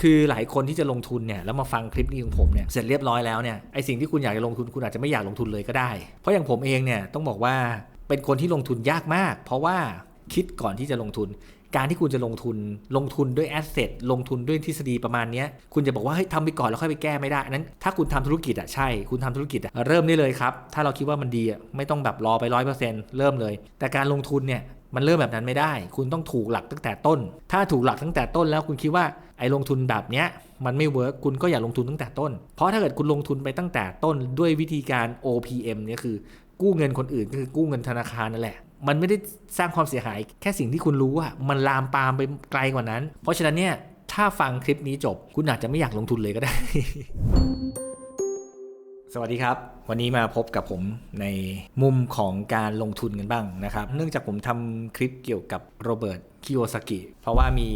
คือหลายคนที่จะลงทุนเนี่ยแล้วมาฟังคลิปนี้ของผมเนี่ยเสร็จเรียบร้อยแล้วเนี่ยไอสิ่งที่คุณอยากจะลงทุนคุณอาจจะไม่อยากลงทุนเลยก็ได้ เพราะอย่างผมเองเนี่ยต้องบอกว่าเป็นคนที่ลงทุนยากมาก เพราะว่าคิดก่อนที่จะลงทุน การที่คุณจะลงทุนลงทุนด้วยแอสเซทลงทุนด้วยทฤษฎีประมาณเนี้ยคุณจะบอกว่าเฮ้ยทำไปก่อนแล้วค่อยไปแก้ไม่ได้นั้น ถ้าคุณทำธุรกิจอะใช่ คุณทำธุรกิจอะเริ่มได้เลยครับ ถ้าเราคิดว่ามันดีอะไม่ต้องแบบรอไปร้อยเปอร์เซ็นต์เริ่มเลย แต่การลงทุนเนี่ยมันเริ่มแบบนั้นไม่ได้ คุณต้องถูกหลักตั้งแต่ต้น ถ้าถูกหลักตั้งแต่ต้นแล้วคุณคิดว่า ไอ้ลงทุนแบบเนี้ยมันไม่เวิร์กคุณก็อย่าลงทุนตั้งแต่ต้น เพราะถ้าเกิดคุณลงทุนไปตั้งแต่ต้นด้วยวิธีการ OPM เนี่ยคือกู้เงินคนอื่นก็คือกู้เงินธนาคารนั่นแหละ มันไม่ได้สร้างความเสียหาย แค่สิ่งที่คุณรู้อะมันลามปามไปไกลกว่านั้น เพราะฉะนั้นเนี่ยถ้าฟังคลิปนี้จบ คุณอาจจะไม่อยากลงทุนเลยก็ได้ สวัสดีครับ วันนี้มาพบกับผมในมุมของการลงทุนกันบ้างนะครับ เนื่องจากผมทำคลิปเกี่ยวกับโรเบิร์ตคิโอซากิเพราะว่ามี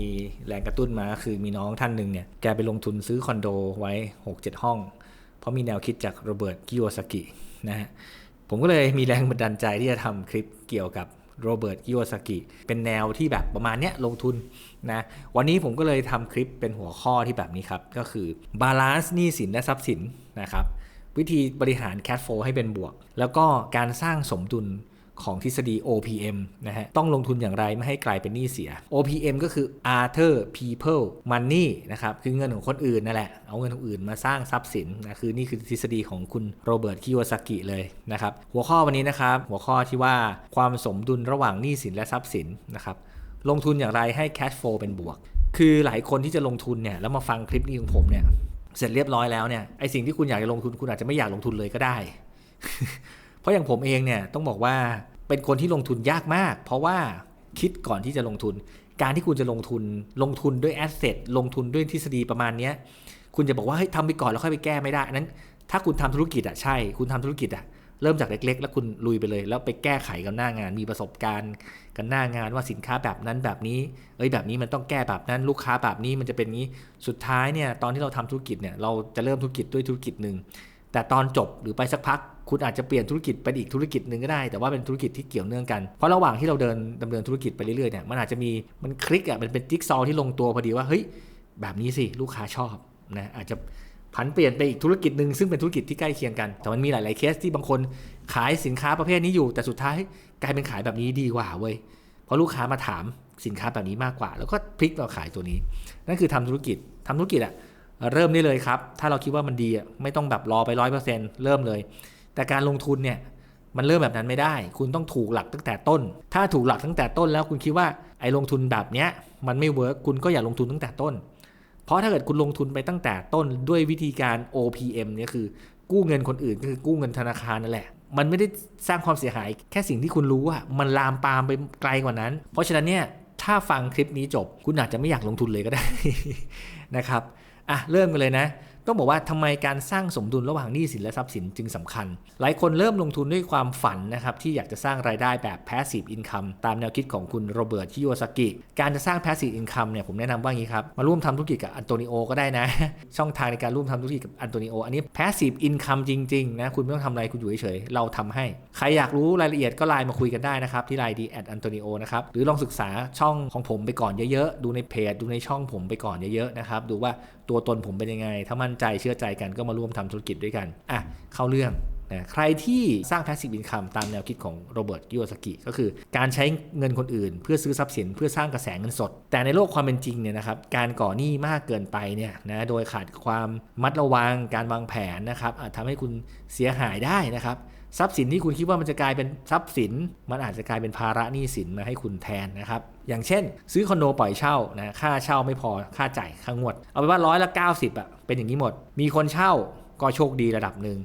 แรงกระตุ้นมาคือมีน้องท่านหนึ่งเนี่ยแกไปลงทุนซื้อคอนโดไว้ 6-7 ห้อง เพราะมีแนวคิดจากโรเบิร์ตคิโอซากินะฮะผมก็เลยมีแรงบันดาลใจที่จะทำคลิปเกี่ยวกับโรเบิร์ตกิโอซากิเป็นแนวที่แบบประมาณเนี้ยลงทุนนะวันนี้ผมก็เลยทำคลิปเป็นหัวข้อที่แบบนี้ครับ ก็คือบาลานซ์หนี้สินและทรัพย์สินนะครับ วิธีบริหารแคชโฟให้เป็นบวก แล้วก็การสร้างสมดุลของทฤษฎี OPM นะฮะ ต้องลงทุนอย่างไรไม่ให้กลายเป็นหนี้เสีย OPM ก็คือ Other People Money นะครับ คือเงินของคนอื่นนั่นแหละ เอาเงินของอื่นมาสร้างทรัพย์สินนะ คือนี่คือทฤษฎีของคุณโรเบิร์ต คิวซากิเลยนะครับ หัวข้อวันนี้นะครับ หัวข้อที่ว่าความสมดุลระหว่างหนี้สินและทรัพย์สินนะครับ ลงทุนอย่างไรให้ cash flow เป็นบวก คือหลายคนที่จะลงทุนเนี่ย แล้วมาฟังคลิปนี้ของผมเนี่ย เสร็จเรียบร้อยแล้วเนี่ยไอสิ่งที่คุณอยากจะลงทุนคุณอาจจะไม่อยากลงทุนเลยก็ได้ เพราะอย่างผมเองเนี่ยต้องบอกว่าเป็นคนที่ลงทุนยากมาก เพราะว่าคิดก่อนที่จะลงทุน การที่คุณจะลงทุนลงทุนด้วยแอสเซทลงทุนด้วยทฤษฎีประมาณนี้คุณจะบอกว่าเฮ้ยทำไปก่อนแล้วค่อยไปแก้ไม่ได้นั้น ถ้าคุณทำธุรกิจอะใช่ คุณทำธุรกิจอะ เริ่มจากเล็ก ๆ แล้วคุณลุยไปเลย แล้วไปแก้ไขกันหน้างาน มีประสบการณ์กันหน้างานว่าสินค้าแบบนั้นแบบนี้ เอ้ยแบบนี้มันต้องแก้แบบนั้น ลูกค้าแบบนี้มันจะเป็นงี้ สุดท้ายเนี่ยตอนที่เราทำธุรกิจเนี่ยเราจะเริ่มธุรกิจด้วยธุรกิจหนึ่งแต่ตอนจบหรือไปสักพัก คุณอาจจะเปลี่ยนธุรกิจเป็นอีกธุรกิจหนึ่งก็ได้ แต่ว่าเป็นธุรกิจที่เกี่ยวเนื่องกัน เพราะระหว่างที่เราเดินดำเนินธุรกิจไปเรื่อยๆเนี่ยมันอาจจะมีมันคลิกอะมันเป็นจิ๊กซอว์ที่ลงตัวพอดีว่าเฮ้ยแบบนี้สิลูกค้าชอบนะอาจจะ ผันเปลี่ยนไปอีกธุรกิจหนึ่งซึ่งเป็นธุรกิจที่ใกล้เคียงกัน แต่มันมีหลาย ๆเคสที่บางคนขายสินค้าประเภทนี้อยู่ แต่สุดท้ายกลายเป็นขายแบบนี้ดีกว่าเว้ยเพราะลูกค้ามาถามสินค้าแบบนี้มากกว่า แล้วก็พลิกมาขายตัวนี้ นั่นคือทำธุรกิจทำธุรกิจอะเริ่มได้เลยครับ ถ้าเราคิดว่ามันดีอะไม่ต้องแบบรอไปร้อยเปอร์เซ็นต์เริ่มเลย แต่การลงทุนเนี่ยมันเริ่มแบบนั้นไม่ได้ คุณต้องถูกหลักตั้งแต่ต้น ถ้าถูกหลักตั้งแต่ต้นแล้วคุณคิดว่าไอ้ลงทุนแบบเนี้ยมันไม่เวิร์กคุณก็อย่าลงทุนตั้งแต่ต้น เพราะถ้าเกิดคุณลงทุนไปตั้งแต่ต้นด้วยวิธีการ OPM เนี่ยคือกู้เงินคนอื่นก็คือกู้เงินธนาคารนั่นแหละ มันไม่ได้สร้างความเสียหาย แค่สิ่งที่คุณรู้อะมันลามปามไปไกลกว่านั้น เพราะฉะนั้นเนี่ยถ้าฟังคลิปนี้จบ คุณอาจจะไม่อยากลงทุนเลยก็ได้นะครับอะเริ่มกันเลยนะ ต้องบอกว่าทำไมการสร้างสมดุลระหว่างหนี้สินและทรัพย์สินจึงสำคัญ หลายคนเริ่มลงทุนด้วยความฝันนะครับที่อยากจะสร้างรายได้แบบ passive income ตามแนวคิดของคุณโรเบิร์ตชิโยซากิ การจะสร้าง passive income เนี่ยผมแนะนำว่าอย่างนี้ครับ มาร่วมทำธุรกิจกับอันโตนิโอก็ได้นะ ช่องทางในการร่วมทำธุรกิจกับอันโตนิโออันนี้ passive income จริงๆนะคุณไม่ต้องทำอะไรคุณอยู่เฉยๆเราทำให้ ใครอยากรู้รายละเอียดก็ไลน์มาคุยกันได้นะครับที่ไลน์ดีแอดอันโตนิโอนะครับหรือลองศึกษาช่องของผมไปก่อนเยอะๆดูในเพจดูในช่องผมไปก่อนเยอะๆนะครับดูว่าตัวตนผมเป็นยังไงถ้ามันใจเชื่อใจกันก็มาร่วมทำธุรกิจด้วยกัน อะ เข้าเรื่องนะใครที่สร้าง passive income ตามแนวคิดของโรเบิร์ตกิโอซากิก็คือการใช้เงินคนอื่น เพื่อซื้อทรัพย์สินเพื่อสร้างกระแสเงินสด แต่ในโลกความเป็นจริงเนี่ยนะครับการก่อหนี้มากเกินไปเนี่ยนะโดยขาดความมัดระวังการวางแผนนะครับอาจทำให้คุณเสียหายได้นะครับ ทรัพย์สินที่คุณคิดว่ามันจะกลายเป็นทรัพย์สิน มันอาจจะกลายเป็นภาระหนี้สินมาให้คุณแทนนะครับ อย่างเช่น ซื้อคอนโดปล่อยเช่านะค่าเช่าไม่พอค่าจ่ายค่างวด เอาไปว่าร้อยละ90อะเป็นอย่างนี้หมด มีคนเช่าก็โชคดีระดับหนึ่ง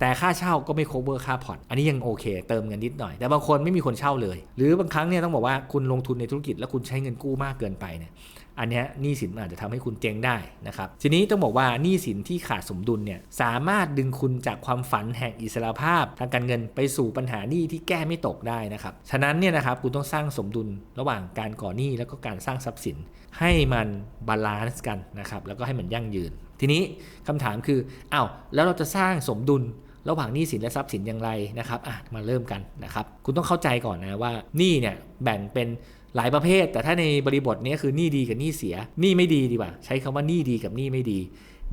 แต่ค่าเช่าก็ไม่ cover ค่าผ่อน อันนี้ยังโอเค เติมเงินนิดหน่อย แต่บางคนไม่มีคนเช่าเลย หรือบางครั้งเนี่ยต้องบอกว่าคุณลงทุนในธุรกิจแล้วคุณใช้เงินกู้มากเกินไปเนี่ย อันนี้หนี้สินอาจจะทำให้คุณเจ๊งได้นะครับ ทีนี้ต้องบอกว่าหนี้สินที่ขาดสมดุลเนี่ยสามารถดึงคุณจากความฝันแห่งอิสรภาพ ทางการเงินไปสู่ปัญหาหนี้ที่แก้ไม่ตกได้นะครับ ฉะนั้นเนี่ยนะครับคุณต้องสร้างสมดุลระหว่างการก่อหนี้แล้วก็การสร้างทรัพย์สิน ให้มันบาลานซ์กันนะครับแล้วก็ให้มันยั่งยืน ทีนี้คำถามคืออ้าวแล้วเราจะสร้างสมดุลระหว่างหนี้สินและทรัพย์สินอย่างไรนะครับอะมาเริ่มกันนะครับ คุณต้องเข้าใจก่อนนะว่าหนี้เนี่ยแบ่งเป็น หลายประเภท แต่ถ้าในบริบทนี้คือหนี้ดีกับหนี้เสียหนี้ไม่ดีดีกว่า ใช้คำว่าหนี้ดีกับหนี้ไม่ดี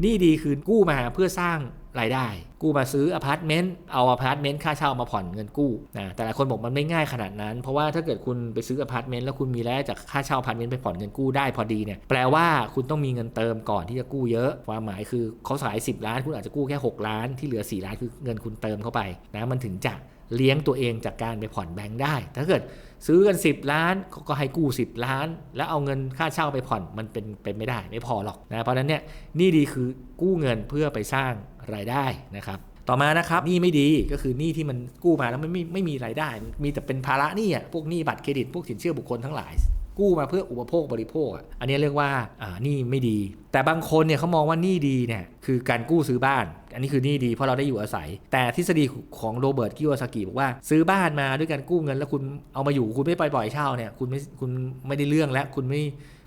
หนี้ดีคือกู้มาเพื่อสร้างรายได้ กู้มาซื้ออพาร์ตเมนต์เอาอพาร์ตเมนต์ค่าเช่ามาผ่อนเงินกู้นะแต่หลายคนบอกมันไม่ง่ายขนาดนั้น เพราะว่าถ้าเกิดคุณไปซื้ออพาร์ตเมนต์แล้วคุณมีรายได้จากค่าเช่าอพาร์ตเมนต์ไปผ่อนเงินกู้ได้พอดีเนี่ยแปลว่าคุณต้องมีเงินเติมก่อนที่จะกู้เยอะความหมายคือเขาขาย 10 ล้าน คุณอาจจะกู้แค่ 6 ล้านที่เหลือ 4 ล้านคือเงินคุณเติมเข้าไปนะมันถึงจะเลี้ยงตัวเองจากการไปผ่อนแบงค์ได้ ถ้าเกิด ซื้อกัน 10 ล้านก็ให้กู้ 10 ล้าน แล้วเอาเงินค่าเช่าไปผ่อนมันเป็นเป็นไม่ได้ไม่พอหรอกนะเพราะนั้นเนี่ยนี่ดีคือกู้เงินเพื่อไปสร้างรายได้นะครับต่อมานะครับหนี้ไม่ดีก็คือหนี้ที่มันกู้มาแล้วมันไม่ไม่มีรายได้ มีแต่เป็นภาระหนี้อะพวกหนี้บัตรเครดิตพวกสินเชื่อบุคคลทั้งหลาย กู้มาเพื่ออุปโภคบริโภคอะอันนี้เรียกว่าหนี้ไม่ดี แต่บางคนเนี่ยเขามองว่าหนี้ดีเนี่ยคือการกู้ซื้อบ้าน อันนี้คือหนี้ดีเพราะเราได้อยู่อาศัย แต่ทฤษฎีของโรเบิร์ตกิโอซากิบอกว่าซื้อบ้านมาด้วยการกู้เงิน แล้วคุณเอามาอยู่คุณไม่ปล่อยปล่อยเช่าเนี่ยคุณไม่คุณไม่ได้เรื่องแล้วคุณไม่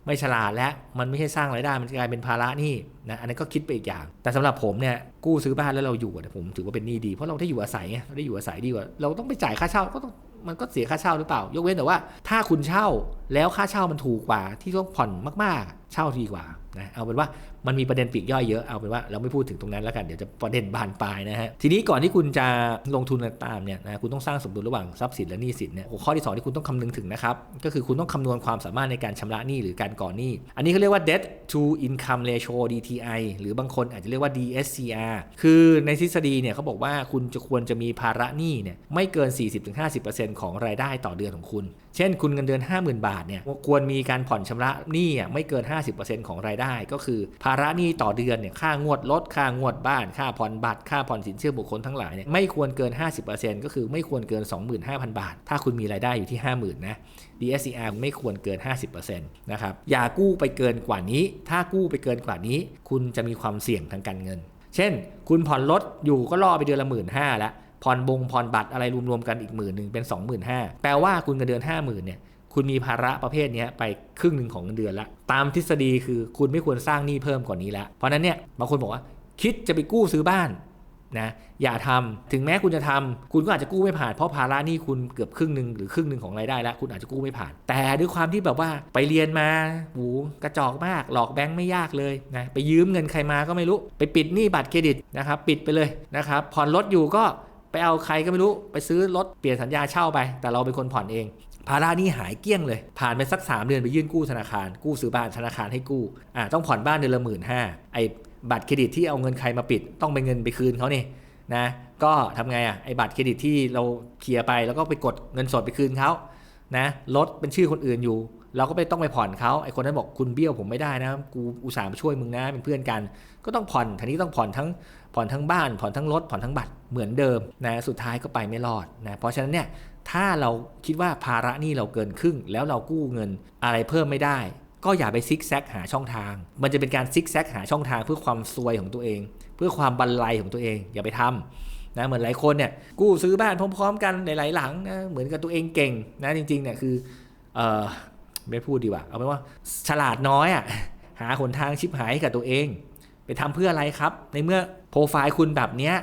ไม่ฉลาดและมันไม่ใช่สร้างรายได้ มันกลายเป็นภาระหนี้นะอันนี้ก็คิดไปอีกอย่าง แต่สำหรับผมเนี่ยกู้ซื้อบ้านแล้วเราอยู่ผมถือว่าเป็นหนี้ดีเพราะเราได้อยู่อาศัยไงเราได้อยู่อาศัยดีกว่าเราต้องไปจ่ายค่าเช่าก็ต้องมันก็เสียค่าเช่าหรือเปล่า ยกเว้นแต่ว่า ถ้าคุณเช่าแล้วค่าเช่ามันถูกกว่าที่ต้องผ่อนมากๆ เช่าดีกว่านะเอาเป็นว่ามันมีประเด็นปีกย่อยเยอะเอาเป็นว่าเราไม่พูดถึงตรงนั้นแล้วกันเดี๋ยวจะประเด็นบานปลายนะฮะทีนี้ก่อนที่คุณจะลงทุนตามเนี่ยนะคุณต้องสร้างสมดุลระหว่างทรัพย์สินและหนี้สินเนี่ยหัวข้อที่สองที่คุณต้องคำนึงถึงนะครับก็คือคุณต้องคำนวณความสามารถในการชำระหนี้หรือการก่อหนี้ อันนี้เขาเรียกว่า debt to income ratio DTI หรือบางคนอาจจะเรียกว่า DSCR คือในทฤษฎีเนี่ยเขาบอกว่าคุณจะควรจะมีภาระหนี้เนี่ยไม่เกิน 40-50%ของรายได้ต่อเดือนของคุณ เช่นคุณเงินเดือน 50,000 บาทเนี่ยควรมีการผ่อนชำระหนี้ไม่เกิน 50%ของรายได้ ก็คือภาระหนี้ต่อเดือนเนี่ยค่างวดรถค่างวดบ้าน ค่าผ่อนบัตรค่าผ่อนสินเชื่อบุคคลทั้งหลายเนี่ยไม่ควรเกิน 50%ก็คือไม่ควรเกิน 25,000 บาท ถ้าคุณมีรายได้อยู่ที่ 50,000นะ DSCR ไม่ควรเกิน 50%นะครับอย่ากู้ไปเกินกว่านี้ ถ้ากู้ไปเกินกว่านี้ คุณจะมีความเสี่ยงทางการเงิน เช่น คุณผ่อนรถอยู่ก็ล่อไปเดือนละหมื่นห้าแล้ว ผ่อนบงผ่อนบัตรอะไรรวมๆกันอีกหมื่นหนึ่งเป็น 25,000แปลว่าคุณเงินเดือน 50,000เนี่ยคุณมีภาระประเภทนี้ไปครึ่งหนึ่งของเงินเดือนละตามทฤษฎีคือคุณไม่ควรสร้างหนี้เพิ่มกว่านี้แล้วเพราะนั้นเนี่ยบางคนบอกว่าคิดจะไปกู้ซื้อบ้านนะอย่าทำถึงแม้คุณจะทำคุณก็อาจจะกู้ไม่ผ่านเพราะภาระหนี้คุณเกือบครึ่งหนึ่งหรือครึ่งหนึ่งของรายได้แล้ว คุณอาจจะกู้ไม่ผ่าน แต่ด้วยความที่แบบว่าไปเรียนมาหูกระจอกมาก หลอกแบงค์ไม่ยากเลยนะไปยืมเงินใครมาก็ไม่รู้ ไปปิดหนี้บัตรเครดิตนะครับปิดไปเลยนะครับผ่อนรถอยู่ก็ ไปเอาใครก็ไม่รู้ไปซื้อรถเปลี่ยนสัญญาเช่าไป แต่เราเป็นคนผ่อนเองภาระนี้หายเกลี้ยงเลย ผ่านไปสัก 3 เดือนไปยื่นกู้ธนาคาร กู้ซื้อบ้านธนาคารให้กู้อ่าต้องผ่อนบ้านเดือนละหมื่นห้าไอ้บัตรเครดิตที่เอาเงินใครมาปิด ต้องเป็นเงินไปคืนเขาเนี่ยนะก็ทำไงอะไอ้บัตรเครดิตที่เราเคลียร์ไปแล้วก็ไปกดเงินสดไปคืนเขานะรถเป็นชื่อคนอื่นอยู่ เราก็ไปต้องไปผ่อนเขาไอคนนั้นบอกคุณเบี้ยวผมไม่ได้นะกูอุตส่าห์มาช่วยมึงนะเป็นเพื่อนกัน ก็ต้องผ่อนทีนี้ต้องผ่อนทั้งผ่อนทั้งบ้านผ่อนทั้งรถผ่อนทั้งบัตรเหมือนเดิมนะสุดท้ายก็ไปไม่รอดนะเพราะฉะนั้นเนี่ยถ้าเราคิดว่าภาระหนี้เราเกินครึ่ง แล้วเรากู้เงินอะไรเพิ่มไม่ได้ ก็อย่าไปซิกแซกหาช่องทาง มันจะเป็นการซิกแซกหาช่องทางเพื่อความซวยของตัวเอง เพื่อความบันไลของตัวเอง อย่าไปทำนะเหมือนหลายคนเนี่ยกู้ซื้อบ้านพร้อม ๆ กันหลายๆหลังนะเหมือนกับตัวเองเก่งนะจริงๆเนี่ยคืออ ไม่พูดดีกว่า เอาเป็นว่าฉลาดน้อยอะหาหนทางชิบหายกับตัวเอง ไปทำเพื่ออะไรครับ ในเมื่อโปรไฟล์คุณแบบเนี้ย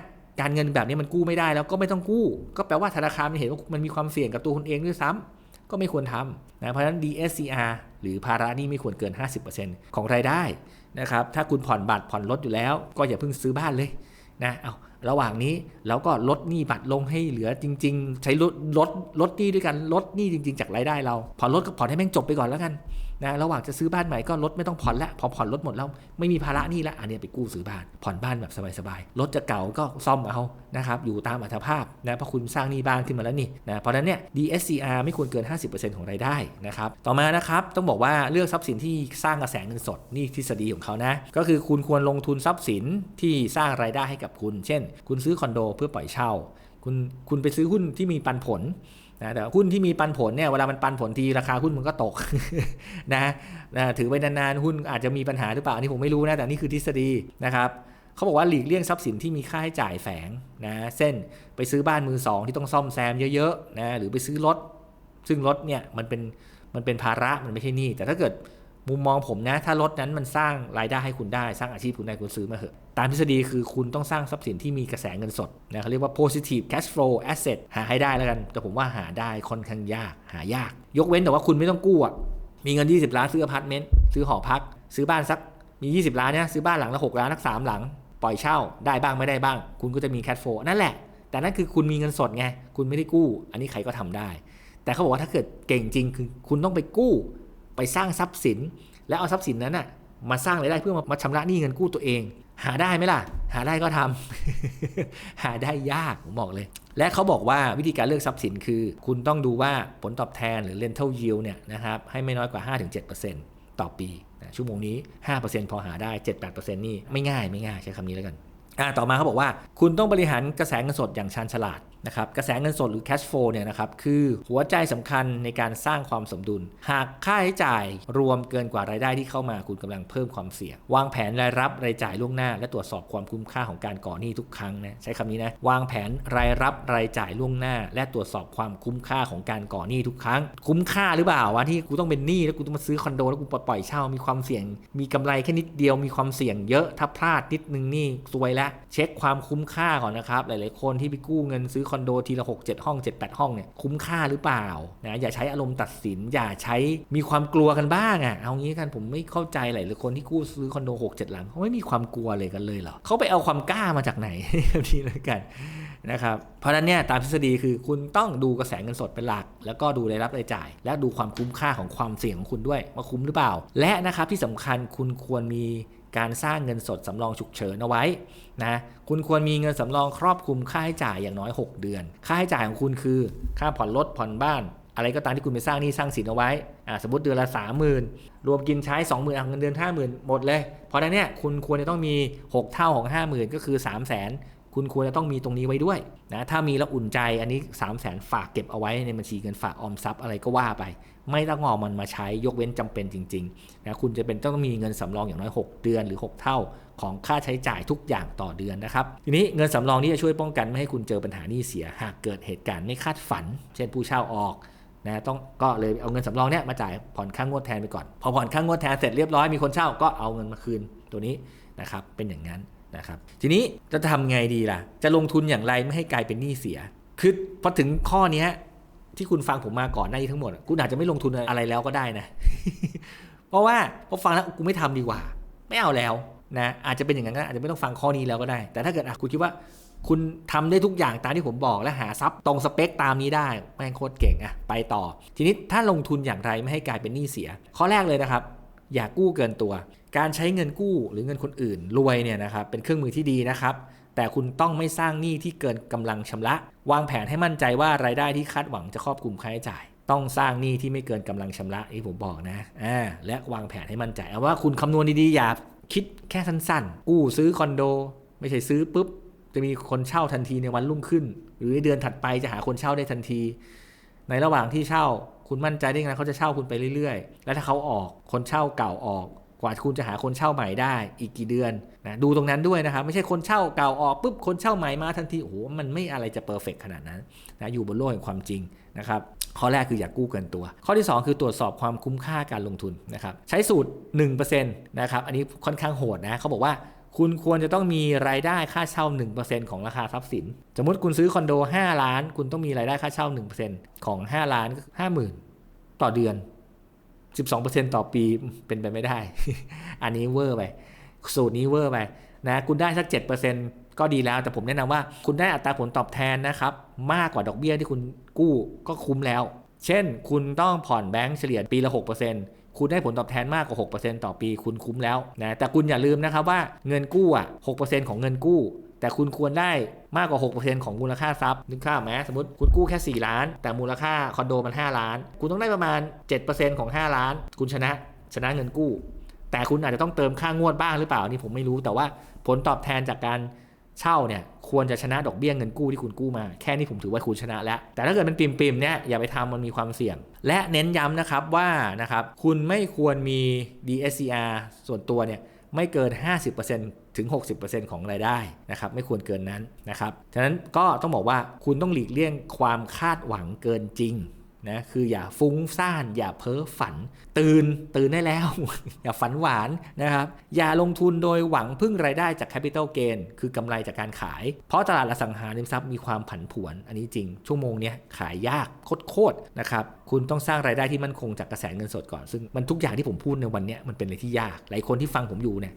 การเงินแบบนี้มันกู้ไม่ได้แล้วก็ไม่ต้องกู้ ก็แปลว่าธนาคารมันเห็นว่ามันมีความเสี่ยงกับตัวคุณเองด้วยซ้ำก็ไม่ควรทำนะเพราะฉะนั้น DSCR หรือภาระนี้ไม่ควรเกิน 50%ของรายได้นะครับถ้าคุณผ่อนบัตรผ่อนรถอยู่แล้ว ก็อย่าเพิ่งซื้อบ้านเลย นะเอาระหว่างนี้เราก็ลดหนี้บัตรลงให้เหลือจริง ๆ ใช้ลดลดลดหนี้ด้วยกันลดหนี้จริง ๆ จากรายได้เราผ่อนรถก็ผ่อนให้แม่งจบไปก่อนแล้วกัน นะระหว่างจะซื้อบ้านใหม่ก็ลดไม่ต้องผ่อนละพอผ่อนรถหมดแล้วไม่มีภาระหนี้ละอันนี้ไปกู้ซื้อบ้าน ผ่อนบ้านแบบสบายๆรถจะเก่าก็ซ่อมเอานะครับอยู่ตามอัตภาพนะเพราะคุณสร้างหนี้บ้านขึ้นมาแล้วนี่นะเพราะนั้นเนี่ย DSCR ไม่ควรเกิน 50%ของรายได้นะครับต่อมานะครับต้องบอกว่าเลือกทรัพย์สินที่สร้างกระแสเงินสดนี่ทฤษฎีของเขานะก็คือคุณควรลงทุนทรัพย์สินที่สร้างรายได้ให้กับคุณ เช่น คุณซื้อคอนโดเพื่อปล่อยเช่า คุณคุณไปซื้อหุ้นที่มีปันผล แต่หุ้นที่มีปันผลเนี่ยเวลามันปันผลทีราคาหุ้นมันก็ตกนะนะถือไปนานๆหุ้นอาจจะมีปัญหาหรือเปล่าอันนี้ผมไม่รู้นะแต่นี่คือทฤษฎีนะครับเขาบอกว่าหลีกเลี่ยงทรัพย์สินที่มีค่าใช้จ่ายแฝงนะเส้นไปซื้อบ้านมือสองที่ต้องซ่อมแซมเยอะๆนะหรือไปซื้อรถ ซึ่งรถเนี่ยมันเป็นมันเป็นภาระมันไม่ใช่หนี้แต่ถ้าเกิด มุมมองผมนะ ถ้ารถนั้นมันสร้างรายได้ให้คุณได้ สร้างอาชีพคุณได้คุณซื้อมาเถอะ ตามทฤษฎีคือคุณต้องสร้างทรัพย์สินที่มีกระแสเงินสดนะเขาเรียกว่า positive cash flow asset หาให้ได้แล้วกัน แต่ผมว่าหาได้ค่อนข้างยาก หายาก ยกเว้นแต่ว่าคุณไม่ต้องกู้อะ มีเงิน 20 ล้านซื้ออพาร์ตเมนต์ ซื้อหอพัก ซื้อบ้านสัก มี 20 ล้านเนี่ยซื้อบ้านหลังละ 6 ล้านสักสามหลัง ปล่อยเช่า ได้บ้างไม่ได้บ้าง คุณก็จะมีแคทโฟนั่นแหละ แต่นั่นคือคุณมีเงินสดไง คุณไม่ได้กู้ อันนี้ใครก็ทำได้ แต่เขาบอกว่าถ้าเกิดเก่งจริงคือคุณต้องไปกู้ ไปสร้างทรัพย์สิน แล้วเอาทรัพย์สินนั้นน่ะมาสร้างรายได้เพื่อมาชำระหนี้เงินกู้ตัวเอง หาได้ไหมล่ะ หาได้ก็ทำหาได้ยากผมบอกเลย และเขาบอกว่าวิธีการเลือกทรัพย์สินคือ คุณต้องดูว่าผลตอบแทนหรือ rental yield เนี่ยนะครับให้ไม่น้อยกว่า 5-7%ต่อปีชั่วโมงนี้ 5%พอหาได้ 7-8%นี่ไม่ง่ายไม่ง่ายใช้คำนี้แล้วกันอ่าต่อมาเขาบอกว่า คุณต้องบริหารกระแสเงินสดอย่างชาญฉลาด นะครับกระแสเงินสดหรือ cash flow เนี่ยนะครับคือหัวใจสำคัญในการสร้างความสมดุล หากค่าใช้จ่ายรวมเกินกว่ารายได้ที่เข้ามาคุณกำลังเพิ่มความเสี่ยง วางแผนรายรับรายจ่ายล่วงหน้า และตรวจสอบความคุ้มค่าของการก่อหนี้ทุกครั้งนะใช้คำนี้นะวางแผนรายรับรายจ่ายล่วงหน้า และตรวจสอบความคุ้มค่าของการก่อหนี้ทุกครั้ง คุ้มค่าหรือเปล่าวะที่กูต้องเป็นหนี้แล้วกูต้องมาซื้อคอนโดแล้วกูปล่อยเช่ามีความเสี่ยง มีกำไรแค่นิดเดียวมีความเสี่ยงเยอะถ้าพลาดนิดนึงนี่ซวยละเช็คความคุ้มค่าก่อนนะครับหลาย ๆ คนที่ไปกู้เงินซื้อคอนโดทีละ6 7 ห้อง 7 8 ห้องเนี่ยคุ้มค่าหรือเปล่านะอย่าใช้อารมณ์ตัดสิน อย่าใช้มีความกลัวกันบ้างอะ่ะเอางี้กันผมไม่เข้าใจหลายๆคนที่กู้ซื้อคอนโด6 7หลังเขาไม่มีความกลัวเลยกันเลยเหรอเขาไปเอาความกล้ามาจากไหนทีแล้วกันนะครับเพราะนั้นเนี่ยตามทฤษฎีคือคุณต้องดูกระแสเงินสดเป็นหลัก แล้วก็ดูรายรับรายจ่าย และดูความคุ้มค่าของความเสี่ยงของคุณด้วยว่าคุ้มหรือเปล่า และนะครับที่สำคัญคุณควรมี การสร้างเงินสดสำรองฉุกเฉินเอาไว้นะคุณควรมีเงินสำรองครอบคลุมค่าใช้จ่ายอย่างน้อย 6 เดือน ค่าใช้จ่ายของคุณคือ ค่าผ่อนรถผ่อนบ้าน อะไรก็ตามที่คุณไปสร้างหนี้สร้างสินเอาไว้สมมติเดือนละ 30,000 รวมกินใช้ 20,000เอาเงินเดือน 50,000 หมดเลย เพราะนั้นเนี่ยคุณควรจะต้องมี 6 เท่าของ 50,000 ก็คือ 3 0 0 0 0 คุณควรจะต้องมีตรงนี้ไว้ด้วยนะถ้ามีแล้วอุ่นใจอันนี้ 3 0 0 0 0 0ฝากเก็บเอาไว้ในบัญชีเงินฝากออมทรัพย์อะไรก็ว่าไป ไม่ต้องงอมันมาใช้ยกเว้นจำเป็นจริงๆนะคุณจะเป็นต้องมีเงินสำรองอย่างน้อย 6 เดือนหรือ 6 เท่าของค่าใช้จ่ายทุกอย่างต่อเดือนนะครับทีนี้เงินสำรองนี้จะช่วยป้องกันไม่ให้คุณเจอปัญหานี้เสียหากเกิดเหตุการณ์ไม่คาดฝัน เช่นผู้เช่าออกนะต้องก็เลยเอาเงินสำรองเนี้ยมาจ่ายผ่อนค่างงวดแทนไปก่อน พอผ่อนค่างงวดแทนเสร็จเรียบร้อยมีคนเช่าก็เอาเงินมาคืนตัวนี้นะครับเป็นอย่างนั้น นะครับทีนี้จะทำไงดีล่ะ จะลงทุนอย่างไรไม่ให้กลายเป็นหนี้เสีย คือพอถึงข้อนี้ที่คุณฟังผมมาก่อนหน้านี้ทั้งหมด คุณอาจจะไม่ลงทุนอะไรแล้วก็ได้นะ เพราะว่าพอฟังแล้วกูไม่ทำดีกว่า ไม่เอาแล้วนะอาจจะเป็นอย่างนั้นก็อาจจะไม่ต้องฟังข้อนี้แล้วก็ได้ แต่ถ้าเกิดคุณคิดว่าคุณทำได้ทุกอย่างตามที่ผมบอกและหาทรัพย์ตรงสเปคตามนี้ได้แม่งโคตรเก่งอะไปต่อ ทีนี้ถ้าลงทุนอย่างไรไม่ให้กลายเป็นหนี้เสีย ข้อแรกเลยนะครับ อย่ากู้เกินตัว การใช้เงินกู้หรือเงินคนอื่นรวยเนี่ยนะครับเป็นเครื่องมือที่ดีนะครับ แต่คุณต้องไม่สร้างหนี้ที่เกินกำลังชำระ วางแผนให้มั่นใจว่ารายได้ที่คาดหวังจะครอบคลุมค่าใช้จ่าย ต้องสร้างหนี้ที่ไม่เกินกำลังชำระที่ผมบอกนะอ่าและวางแผนให้มั่นใจเอาว่าคุณคำนวณดีๆอย่าคิดแค่สั้นๆ กู้ซื้อคอนโด ไม่ใช่ซื้อปุ๊บจะมีคนเช่าทันทีในวันรุ่งขึ้น หรือเดือนถัดไปจะหาคนเช่าได้ทันที ในระหว่างที่เช่าคุณมั่นใจได้ไงเขาจะเช่าคุณไปเรื่อยๆ แล้วถ้าเขาออกคนเช่าเก่าออก กว่าคุณจะหาคนเช่าใหม่ได้อีกกี่เดือนนะดูตรงนั้นด้วยนะครับ ไม่ใช่คนเช่าเก่าออกปุ๊บคนเช่าใหม่มาทันทีโอ้โหมันไม่อะไรจะเพอร์เฟกขนาดนั้นนะอยู่บนโลกแห่งความจริงนะครับข้อแรกคืออย่ากกู้เกินตัว ข้อที่ 2 คือตรวจสอบความคุ้มค่าการลงทุนนะครับใช้สูตร1%นะครับอันนี้ค่อนข้างโหดนะเขาบอกว่าคุณควรจะต้องมีรายได้ค่าเช่า 1%ของราคาทรัพย์สิน สมมติคุณซื้อคอนโด 5 ล้าน คุณต้องมีรายได้ค่าเช่า 1%ของ 5 ล้านก็50,000 ต่อเดือน 12%ต่อปีเป็นไปไม่ได้ อันนี้เวอร์ไป สูตรนี้เวอร์ไปนะคุณได้สัก 7%ก็ดีแล้ว แต่ผมแนะนำว่า คุณได้อัตราผลตอบแทนนะครับ มากกว่าดอกเบี้ยที่คุณกู้ก็คุ้มแล้ว เช่น คุณต้องผ่อนแบงก์เฉลี่ยปีละ 6%คุณได้ผลตอบแทนมากกว่า 6%ต่อปี คุณคุ้มแล้วนะแต่คุณอย่าลืมนะครับว่าเงินกู้อะ6%ของเงินกู้ แต่คุณควรได้มากกว่า 6%ของมูลค่าทรัพย์นึกข้าวไหมสมมติคุณกู้แค่ 4 ล้าน แต่มูลค่าคอนโดมัน 5 ล้าน คุณต้องได้ประมาณ 7%ของ 5 ล้าน คุณชนะชนะเงินกู้ แต่คุณอาจจะต้องเติมค่างวดบ้างหรือเปล่านี่ผมไม่รู้แต่ว่าผลตอบแทนจากการ เช่าเนี่ยควรจะชนะดอกเบี้ยเงินกู้ที่คุณกู้มา แค่นี้ผมถือว่าคุณชนะแล้ว แต่ถ้าเกิดมันปิ่มๆเนี่ยอย่าไปทำมันมีความเสี่ยง และเน้นย้ำนะครับว่านะครับคุณไม่ควรมี DSCR ส่วนตัวเนี่ยไม่เกิน 50%ถึง 60%ของรายได้นะครับไม่ควรเกินนั้นนะครับฉะนั้นก็ต้องบอกว่าคุณต้องหลีกเลี่ยงความคาดหวังเกินจริง นะคืออย่าฟุ้งซ่าน อย่าเพ้อฝัน ตื่นตื่นได้แล้ว อย่าฝันหวานนะครับ อย่าลงทุนโดยหวังพึ่งรายได้จาก Capital Gain คือกำไรจากการขาย เพราะตลาดอสังหาริมทรัพย์มีความผันผวน อันนี้จริง ชั่วโมงเนี้ยขายยากโคตรๆนะครับ คุณต้องสร้างรายได้ที่มั่นคงจากกระแสเงินสดก่อน ซึ่งมันทุกอย่างที่ผมพูดในวันเนี้ยมันเป็นอะไรที่ยาก หลายคนที่ฟังผมอยู่เนี่ย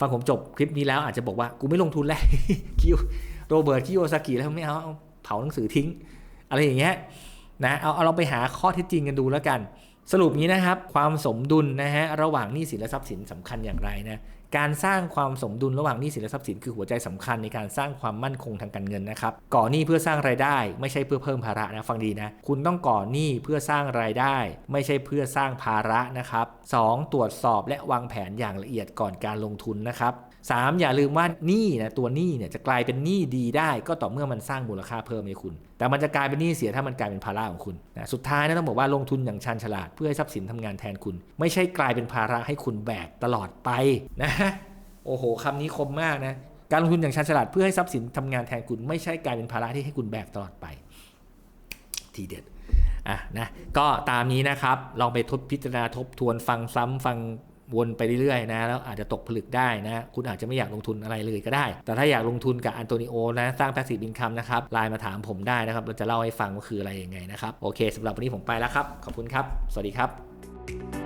ฟังผมจบคลิปนี้แล้วอาจจะบอกว่ากูไม่ลงทุนแล้วคิวโรเบิร์ตคิโยซากิแล้วไม่เอาเผาหนังสือทิ้ง อะไรอย่างเงี้ย นะเอาเอาเราไปหาข้อเท็จจริงกันดูแล้วกัน สรุปนี้นะครับ ความสมดุลนะฮะระหว่างหนี้สินและทรัพย์สินสำคัญอย่างไรนะการสร้างความสมดุลระหว่างหนี้สินและทรัพย์สินคือหัวใจสำคัญในการสร้างความมั่นคงทางการเงินนะครับก่อหนี้เพื่อสร้างรายได้ ไม่ใช่เพื่อเพิ่มภาระนะฟังดีนะคุณต้องก่อหนี้เพื่อสร้างรายได้ ไม่ใช่เพื่อสร้างภาระนะครับสองตรวจสอบและวางแผนอย่างละเอียดก่อนการลงทุนนะครับ 3. อย่าลืมว่าหนี้นะตัวหนี้เนี่ยจะกลายเป็นหนี้ดีได้ ก็ต่อเมื่อมันสร้างมูลค่าเพิ่มให้คุณ แต่มันจะกลายเป็นหนี้เสียถ้ามันกลายเป็นภาระของคุณนะสุดท้ายนะต้องบอกว่าลงทุนอย่างชันฉลาด เพื่อให้ทรัพย์สินทำงานแทนคุณ ไม่ใช่กลายเป็นภาระให้คุณแบกตลอดไปนะโอ้โหคำนี้คมมากนะการลงทุนอย่างชันฉลาดเพื่อให้ทรัพย์สินทำงานแทนคุณ ไม่ใช่กลายเป็นภาระที่ให้คุณแบกตลอดไป ทีเด็ดอะนะก็ตามนี้นะครับลองไปทบพิจารณาทบทวนฟังซ้ำฟัง วนไปเรื่อยๆนะแล้วอาจจะตกผลึกได้นะคุณอาจจะไม่อยากลงทุนอะไรเลยก็ได้ แต่ถ้าอยากลงทุนกับอันโตนิโอนะสร้างแพสซีฟอินคัมนะครับไลน์มาถามผมได้นะครับเราจะเล่าให้ฟังว่าคืออะไรยังไงนะครับโอเคสำหรับวันนี้ผมไปแล้วครับ ขอบคุณครับ สวัสดีครับ